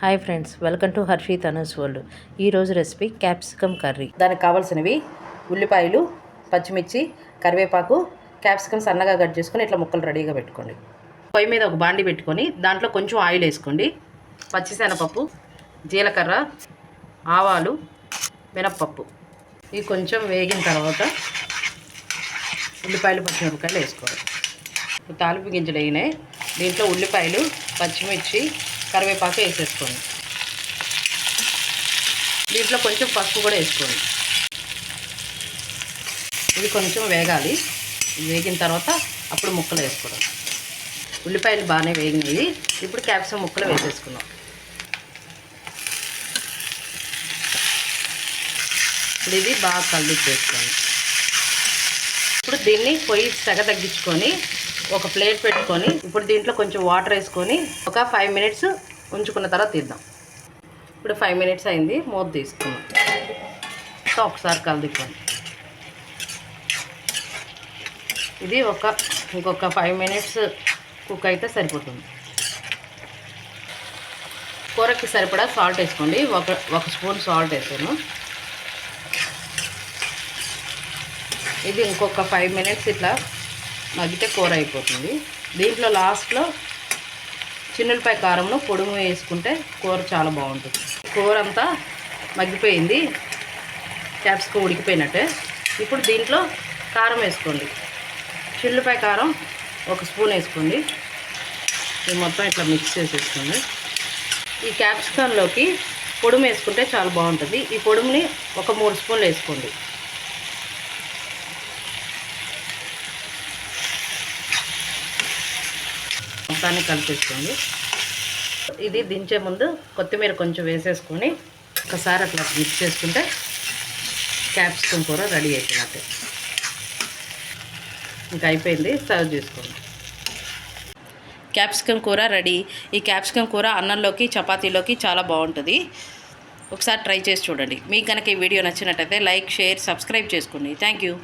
Hi friends welcome to Harshi Tanu's world. ఈరోజు recipe capsicum curry. దానికి కావాల్సినవి ఉల్లిపాయలు పచ్చిమిర్చి కరివేపాకు క్యాప్సికమ్ సన్నగా కట్ చేసుకొని ఇట్లా ముక్కలు రెడీగా పెట్టుకోండి. పొయ్యి మీద ఒక బాండి పెట్టుకొని దాంట్లో కొంచెం ఆయిల్ వేసుకోండి. పచ్చిశనగపప్పు జీలకర్ర ఆవాలు మినప్పప్పు. ఇవి కొంచెం వేగిన తర్వాత ఉల్లిపాయలు పచ్చిమిరపకాయలు వేసుకోవాలి. తాలింపు గింజలు వేగినాయి దీంట్లో ఉల్లిపాయలు పచ్చిమిర్చి కరివేపాకు వేసేసుకోండి. దీంట్లో కొంచెం పసుపు కూడా వేసుకోండి. ఇది కొంచెం వేగాలి. వేగిన తర్వాత అప్పుడు ముక్కలు వేసుకోవడం. ఉల్లిపాయలు బాగానే వేగినాయి. ఇప్పుడు క్యాప్సికం ముక్కలు వేసేసుకున్నాం ఇప్పుడు ఇది బాగా కలిపేసుకోండి ఇప్పుడు దీన్ని పొయ్యి సెగ తగ్గించుకొని ఒక ప్లేట్ పెట్టుకొని ఇప్పుడు దీంట్లో కొంచెం వాటర్ వేసుకొని ఒక ఫైవ్ మినిట్స్ ఉంచుకున్న తర్వాత తీద్దాం. ఇప్పుడు ఫైవ్ మినిట్స్ అయింది మూత తీసుకున్నాం. సో ఒకసారి కలుదుకోండి ఇది ఒక ఇంకొక ఫైవ్ మినిట్స్ కుక్ అయితే సరిపోతుంది. కూరకి సరిపడా సాల్ట్ వేసుకోండి. ఒక ఒక స్పూన్ సాల్ట్ వేసాను. ఇది ఇంకొక ఫైవ్ మినిట్స్ ఇట్లా మగ్గితే కూర అయిపోతుంది. దీంట్లో లాస్ట్లో చిన్నులపై కారంలో పొడుము వేసుకుంటే కూర చాలా బాగుంటుంది. కూర అంతా మగ్గిపోయింది. క్యాప్సికం ఉడికిపోయినట్టే. ఇప్పుడు దీంట్లో కారం వేసుకోండి. చిల్లుపాయ కారం ఒక స్పూన్ వేసుకోండి. ఇది మొత్తం ఇట్లా మిక్స్ చేసేసుకోండి. ఈ క్యాప్సికంలోకి పొడుము వేసుకుంటే చాలా బాగుంటుంది. ఈ పొడుముని ఒక మూడు స్పూన్లు వేసుకోండి. మొత్తాన్ని కలిపేసుకోండి. ఇది దించే ముందు కొత్తిమీర కొంచెం వేసేసుకొని ఒకసారి అట్లా మిక్స్ చేసుకుంటే క్యాప్సికమ్ కూర రెడీ అయిపోయినట్టే. ఇంకా అయిపోయింది. సర్వ్ చేసుకోండి. క్యాప్సికమ్ కూర రెడీ. ఈ క్యాప్సికమ్ కూర అన్నంలోకి చపాతీలోకి చాలా బాగుంటుంది. ఒకసారి ట్రై చేసి చూడండి. మీకు కనుక ఈ వీడియో నచ్చినట్టయితే లైక్ షేర్ సబ్స్క్రైబ్ చేసుకోండి. Thank you.